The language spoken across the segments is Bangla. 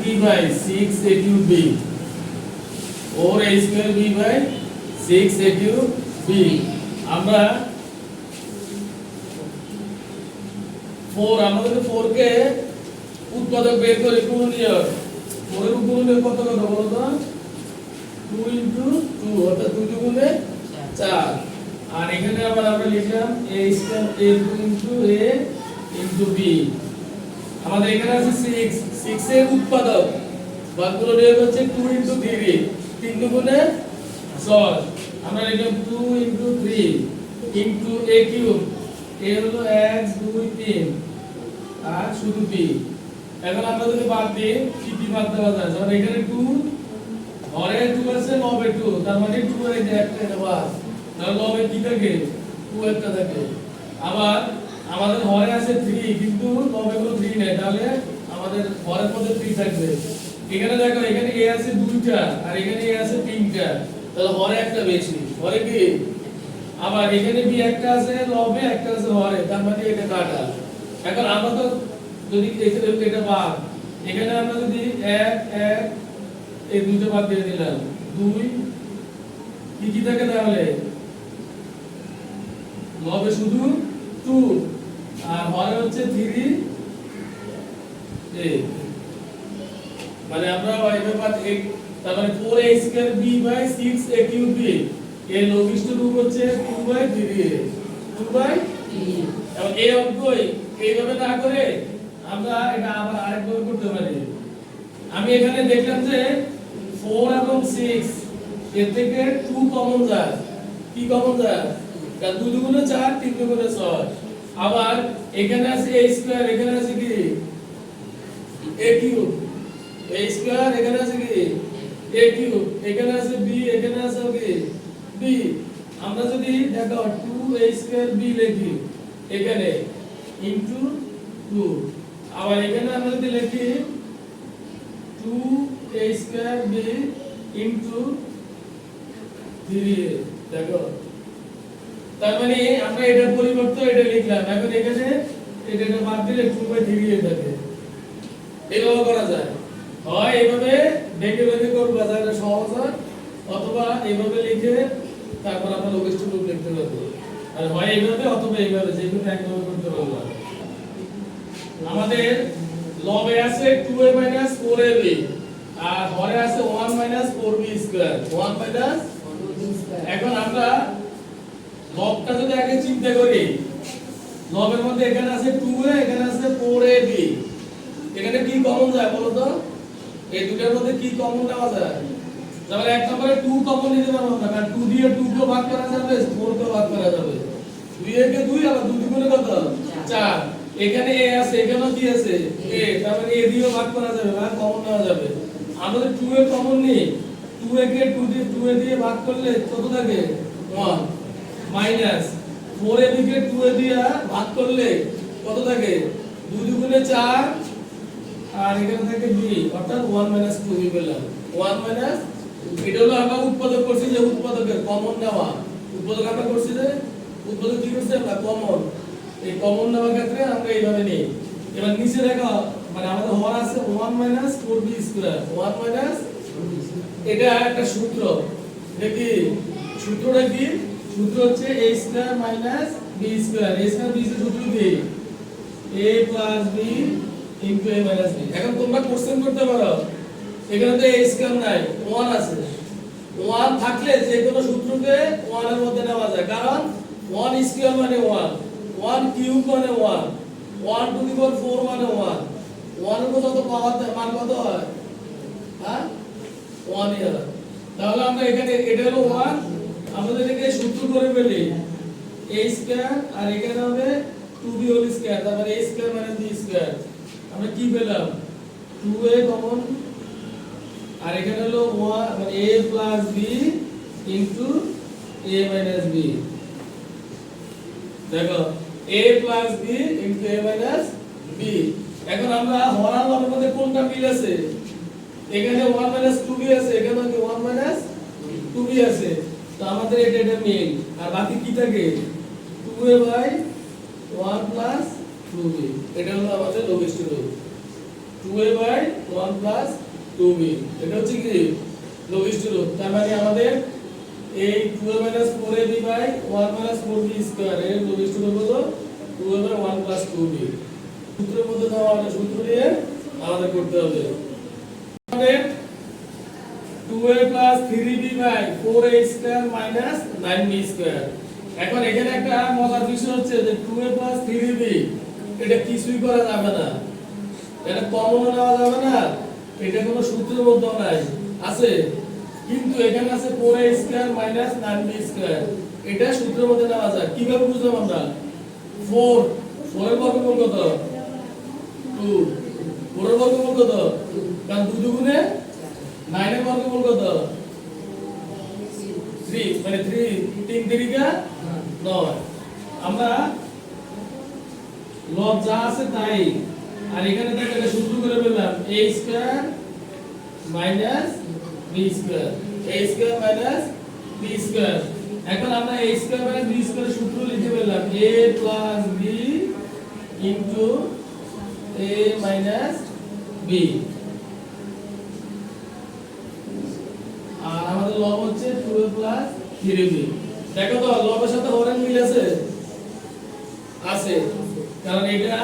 b by 6 a cube b. or a square b by 6 a cube b. আমরা 4 আমাদের 4 কে উৎপাদক বের করে গুণনীয় 4 এর গুণনীয় কত কত বলো তো? 2 ইনটু 2 অর্থাৎ 2 গুণে 4 আর এখানে আবার আমরা লিখলাম a square into a into b আমাদের এখানে আছে 6 6 এর উৎপাদক। বাকিগুলো নিয়োগ হচ্ছে 2 ইনটু 3 3 দুগুণে 6 আমরা লিখলাম 2 into 3 into a cube a হলো 1 2 3 আর শুধু b এখন আমরা যদি বাদ দিই কি কি বাদ দেওয়া যায়? যেমন এখানে 2 ঘরে 2 আছে, লবে 2 তার মানে 2 এর একটা বাদ। তাহলে লবে কি থাকে? 2 একটা থাকে। আবার আমাদের ঘরে আছে 3 কিন্তু লবে কোনো 3 নেই। তাহলে আমাদের ঘরের মধ্যে 3 থাকবে। এখানে দেখো, এখানে a আছে দুইটা, আর এখানে a আছে তিনটা। তাহলে ঘরে একটা বেশি। ঘরে কি আবার এখানে বি একটা আছে লবে, একটা আছে হরে। তার মানে এটা কাটা। এখন আমরা তো যদি এখানে এটা বাদ, এখানে আমরা যদি এক এক, এই দুটো বাদ দিয়ে দিলাম। দুই, কি কি থাকে তাহলে? লবে শুধু টু আর হরে হচ্ছে থ্রি এ মানে আমরা এভাবে পাচ্ছি এক, তার মানে 4a square b by 6a cube b এর লঘিষ্ঠ রূপ হচ্ছে 2 বাই 3a 2 বাই এবং এই অঙ্কই এইভাবে না করে আমরা এটা আবার আরেকভাবে করতে পারি। আমি এখানে দেখলাম যে 4 এবং 6 এর থেকে 2 কমন যায়। কি কমন যায়? 2 দুগুণে 4 3 দুগুণে 6 আবার এখানে আছে a স্কয়ার এখানে আছে কি? A কিউব a স্কয়ার এখানে আছে কি? A কিউব এখানে আছে b, এখানে আছে কি? B. আমরা যদি দেখো 2a স্কয়ার b লিখি, এখানে ইনটু 2 আবার এখানে আমরা যদি লিখি 2a square b into 3a দেখো? তার মানে আমরা এটার পরিবর্তে এটা লিখলাম। এখন এখানে এটা এটা বাদ দিলে 2 বাই 3a থাকে। এভাবে করা যায়। হয় এইভাবে ডেকে বেঁধে করব যাতে সহজ হয় অথবা এইভাবে লিখে তারপর আমরা লঘিষ্ঠ রূপ লিখতে পারব। আর হয় এইভাবে অথবা এইভাবে যে কোনো একভাবে করতে পারব আমাদের লবে আছে 2a 4ab আর হরে আছে 1 4b স্কয়ার 1 মাইনাস এখন আমরা লবটা যদি আগে চিন্তা করি লবের মধ্যে এখানে আছে 2a এখানে আছে 4ab এখানে কি কমন যায় বলো তো? এই দুটার মধ্যে কি কমন নেওয়া যায়? তাহলে এক নম্বরে 2 কমন নিতে পারব না কারণ 2 দিয়ে 2 কে ভাগ করা যাবে 4 কে ভাগ করা যাবে। 2 এর কে 2 আবার 2 দুগুণে কত? 4 এখানে a আছে, এখানেও কি আছে? a তার মানে a দিয়েও ভাগ করা যাবে ভাগ কমন নেওয়া যাবে। আমাদের 2 এ কমন নেই 2 এ কে 2 দিয়ে 2 এ দিয়ে ভাগ করলে কত থাকে? 1 মাইনাস 4 এ দিকে 2 এ দিয়ে ভাগ করলে কত থাকে? 2 দুগুণে 4 আর এখানে থাকে b অর্থাৎ 1 মাইনাস 2 বি পেলাম 1 মাইনাস এটা হলো আমরা উৎপাদক করছি যে উৎপাদকের কমন নেওয়া। উৎপাদক আমরা করছি যে উৎপাদক কি করছে? আমরা কমন এই কমন নেওয়ার ক্ষেত্রে আমরা এইভাবে নেই। এবার নিচে দেখো মানে আমাদের হর আছে 1 মাইনাস 4b স্কয়ার 1 মাইনাস এটা একটা সূত্র। দেখি সূত্রটা কি? সূত্র হচ্ছে a square minus b square a square b এর সূত্র কি a plus b into a minus b এখন তোমরা কোশ্চেন করতে পারো, এখানে তো a স্কয়ার নাই 1 আছে। 1 থাকলে যে কোনো সূত্রকে 1 এর মধ্যে নেওয়া যায়, কারণ 1 স্কয়ার মানে 1 1 কিউব মানে 1 1 টু দি পাওয়ার 4 মানে 1 1 এর যত পাওয়ার মান কত হয়? হ্যাঁ? 1 ইয়ার তাহলে আমরা এখানে, এটা হলো 1 আমরা এটাকে সূত্র করে ফেলি। a স্কয়ার আর এখানে হবে 2b হোল স্কয়ার তারপরে a স্কয়ার মানে b স্কয়ার আমরা কি পেলাম? 2a কমন আর এখানে হলো 1 মানে a plus b into a minus b দেখো, a plus b into a minus b এখন আমরা লবের মধ্যে কোনটা মিল আছে? এখানে 1 মাইনাস 2b আছে, এখানে কি 1 মাইনাস 2b আছে। তো আমাদের এটা এটা মিল আর বাকি কি থাকে? 2a বাই 1 প্লাস 2b এটা হলো আমাদের লঘিষ্ঠ রূপ two A by one plus two B এটা হচ্ছে কি? লঘিষ্ঠ রূপ তার মানে আমাদের এই two A minus four A B by one minus four B square এর লঘিষ্ঠ রূপ হলো two A by one plus two B সূত্রের মধ্যে দেওয়া সূত্র দিয়ে আমাদের করতে হবে। আমাদের 2a plus 3b by 4a square minus 9b square. এখন এখানে একটা মজার বিষয় হচ্ছে যে 2a প্লাস 3b এটা কিছুই করা যাবে না। এটা কমন নেওয়া যাবে না, এটা কোনো সূত্রের মধ্যে নাই। আছে, কিন্তু এখানে আছে 4a square minus 9b square এটা সূত্রের মধ্যে নেওয়া যায়। কীভাবে বুঝলাম আমরা? 4 4 এর বর্গমূল কত? 2 4 এর বর্গমূল কত? কারণ 2 দুগুণে নাইনের বর্গমূল কত থ্রি মানে থ্রি তিন তিরিকা? নয়। আমরা লব যা আছে তাই। আর এখানে থেকে সূত্র করে পেলাম a square minus b square a square minus b square এখন আমরা a square minus b square সূত্র লিখে পেলাম a plus b into a minus b আর আমাদের লব হচ্ছে 2a প্লাস 3b দেখো তো লবের সাথে হরের মিল আছে। আছে কারণ এটা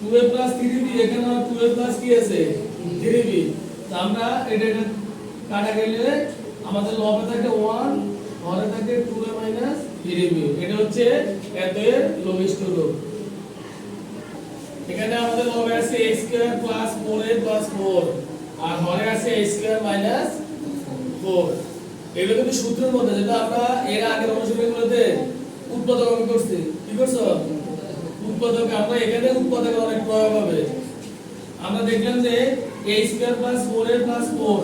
2a প্লাস 3b এখানে 2a প্লাস কি আছে? 3b তো আমরা এটা এটা কাটা গেলে আমাদের লবে থাকে 1 হরে থাকে 2a মাইনাস 3b এটা হচ্ছে এদের লবিষ্ঠ রূপ এখানে আমাদের লবে আছে a square plus 4a plus 4 আর হরে আছে a স্কয়ার মাইনাস 4 এগুলো কিন্তু সূত্রের মধ্যে, যেটা আমরা এর আগের অনুশীলনগুলোতে উৎপাদক আমি করছি। কি করছ? উৎপাদক, আমরা এখানে অনেক প্রয়োগ হবে। আমরা দেখলাম যে প্লাস 4a প্লাস 4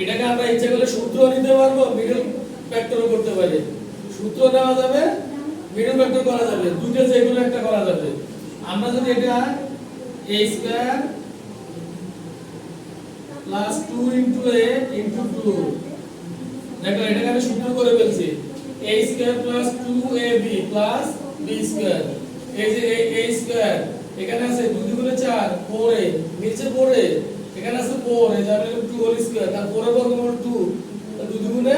এটাকে আমরা ইচ্ছা করলে সূত্র নিতে পারব মিডল ফ্যাক্টরও করতে পারি। সূত্র নেওয়া যাবে মিডল ফ্যাক্টর করা যাবে। দুইটা যেগুলো একটা করা যাবে। আমরা যদি এটা a square plus 2 into a 2 দেখো, এটাকে আমি সূত্র করে ফেলছি। A square plus 2ab plus b square এই যে a স্কয়ার এখানে আছে 2 দুগুণে 4 4a নিচে 4a এখানে আছে 4 এই যে আমি 2 হোল স্কয়ার তার 4 এর বর্গমূল 2 তার 2 দুগুণে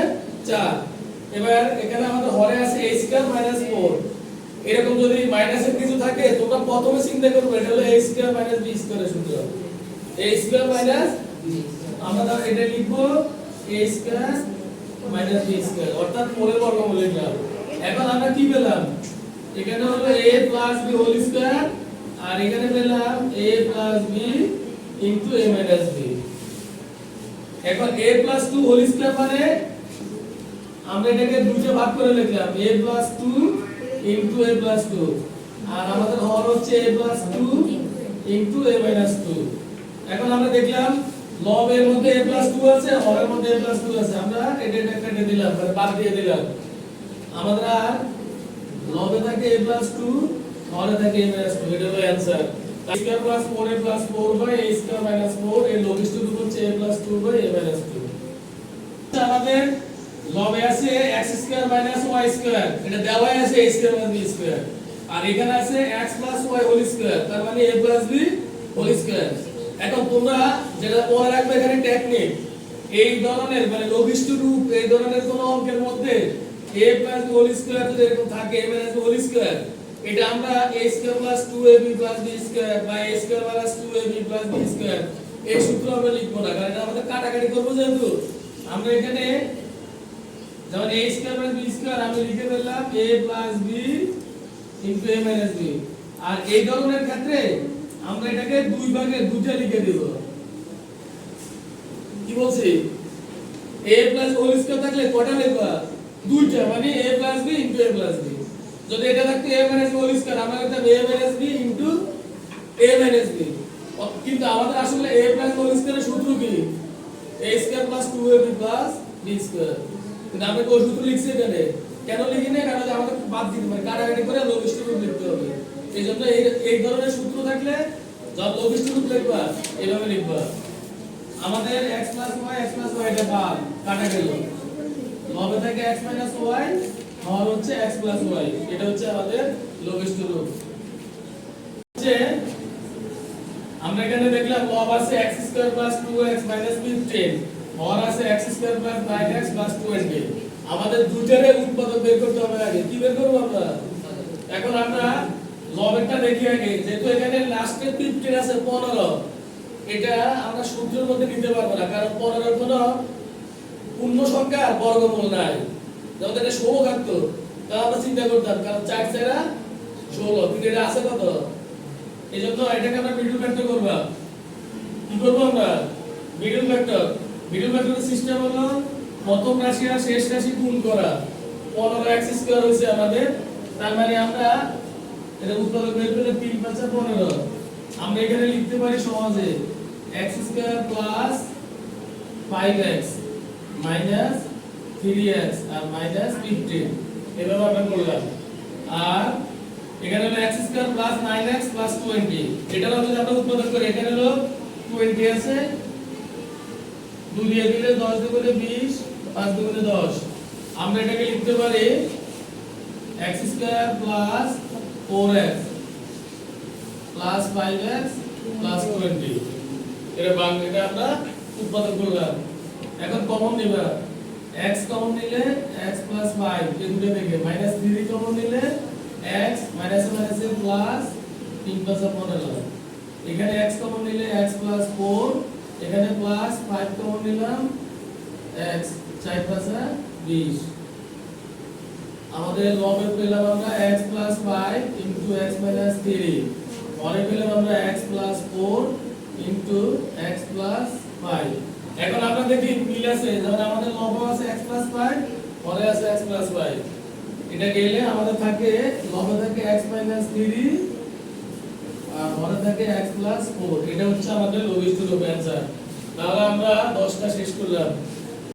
4 এবার এখানে আমাদের হরে আছে a স্কয়ার মাইনাস 4 এরকম যদি মাইনাসের কিছু থাকে, তোমরা প্রথমে চিন্তা করবে, এটা হলো a স্কয়ার মাইনাস b স্কয়ারের সূত্র। A স্কয়ার মাইনাস আমরা তাহলে এটা লিখব, a square minus B square অর্থাৎ 4 এর বর্গমূল লিখলাম এখন আমরা কি পেলাম? এখানে হলো a plus b whole square আর এখানে পেলাম a plus b into a minus b এখন a প্লাস 2 হোল স্কয়ার মানে আমরা এটাকে দুইটা ভাগ করে লিখলাম, a plus 2 into a plus 2 আর আমাদের হর হচ্ছে a plus 2 into a minus 2 এখন আমরা দেখলাম লব এর মধ্যে a প্লাস 2 আছে হরের মধ্যে a প্লাস 2 আছে। আমরা এটা এটা কেটে দিলাম মানে বাদ দিয়ে দিলাম। আমাদের আর লবে থাকে a প্লাস 2 হরে থাকে a মাইনাস 2 এটা হলো a square plus 4a plus 4 by a square minus 4 এর লবিষ্ঠ রূপ হচ্ছে a plus 2 by a minus 2 আমাদের লবে আছে x square minus y square এটা দেওয়াই আছে a square minus b square আর এখানে আছে x plus y whole square তার মানে a plus b whole square এখন তোমরা যেটা মনে রাখবে এখানে টেকনিক এই ধরনের মানে লঘিষ্ঠ রূপ এই ধরনের কোন অঙ্কের মধ্যে a প্লাস হোল স্কয়ার যদি এরকম থাকে মাইনাস b হোল স্কয়ার এটা আমরা a square plus 2ab plus b square বা a square minus 2ab plus b square এই সূত্র আমরা লিখব না, কারণ এটা আমাদের কাটাকাটি করব যেহেতু। আমরা এখানে যেমন a square plus b square আমি লিখে ফেললাম, a plus b into a minus b আর এই ধরনের ক্ষেত্রে আমরা এটাকে দুই ভাগে দুইটা লিখে দেব। কি বলছি? A প্লাস হোল স্কয়ার থাকলে কয়টা লিখবা? দুইটা মানে a plus b into a plus b যদি এটা থাকতো a মাইনাস হোল স্কয়ার আমরা লিখতাম a minus b into a minus b কিন্তু আমাদের আসলে a প্লাস হোল স্কয়ারের সূত্র কি? A square plus 2ab plus b square কিন্তু আমরা কোন সূত্র লিখছি এখানে? কেন লিখি না কারণ আমাদের বাদ দিতে পারে কাটাকাটি করে লঘিষ্ঠ লিখতে হবে। এই এই ধরনের সূত্র থাকলে লঘিষ্ঠ রূপ লিখবা, এভাবে লিখবা। আমাদের x y x y এটা বাদ, কাটা গেল। লবে থেকে x y হর হচ্ছে x y এটা হচ্ছে আমাদের লঘিষ্ঠ রূপ। হচ্ছে আমরা এখানে দেখলাম লব আছে x square plus 2x minus 15 হর আছে x স্কয়ার প্লাস 9x 20 আমাদের দুইটারে উৎপাদক বের করতে হবে আগে। কি বের করব আমরা? এখন আমরা লবেরটা দেখি আগে, যেহেতু এখানে লাস্টে 15 আছে 15 এটা আমরা সূত্রের মধ্যে নিতে পারব না, কারণ 15 এর কোনো পূর্ণ সংখ্যার বর্গমূল নাই। যেমন এটা 16 থাকতো তাহলে আমরা চিন্তা করতাম, কারণ 4 ছাড়া 16 কিন্তু এটা আছে কত? এই জন্য এটাকে আমরা মিডল ফ্যাক্টর করব। কি করব আমরা? মিডল ফ্যাক্টর মিডল ফ্যাক্টরের সিস্টেম হলো প্রথম রাশি আর শেষ রাশি গুণ করা। 15 এক্স স্কয়ার হইছে আমাদের, তার মানে আমরা এটা উৎপাদক বের করলে 3 5 15 আমরা এখানে লিখতে পারি সহজে x square plus 5x minus 3x আর মাইনাস 15 এভাবে আমরা করলাম। আর এখানে হলো x square plus 9x plus 20 এটা হলো যদি আমরা উৎপাদন করি, এখানে হলো 20 আছে। 2 দিয়ে দিলে 10 দুগুণে 20 5 দুগুণে 10 আমরা এটাকে লিখতে পারি square plus 4x plus 5x plus 20 এটা বাং এটা আমরা উৎপাদন করলাম। এখন কমন নিবা। X কমন নিলে x প্লাস 5 এই দুটো থেকে মাইনাস 3 কমন নিলে x minus minus plus 3 plus 15 এখানে x কমন নিলে x প্লাস 4 এখানে প্লাস 5 কমন নিলাম x 4 প্লাস 20 আমাদের লবে পেলাম আমরা x plus 5 into x minus 3 পরে পেলাম আমরা x plus 4 into x plus 5 এখন আমরা দেখি মিল আছে, যেমন আমাদের লব আছে x প্লাস 5 পরে আছে x প্লাস 5 এটা গেলে আমাদের থাকে লবে থাকে x মাইনাস 3 আর পরে থাকে x প্লাস 4 এটা হচ্ছে আমাদের লবিস্ট লব অ্যানসার তাহলে আমরা 10টা শেষ করলাম।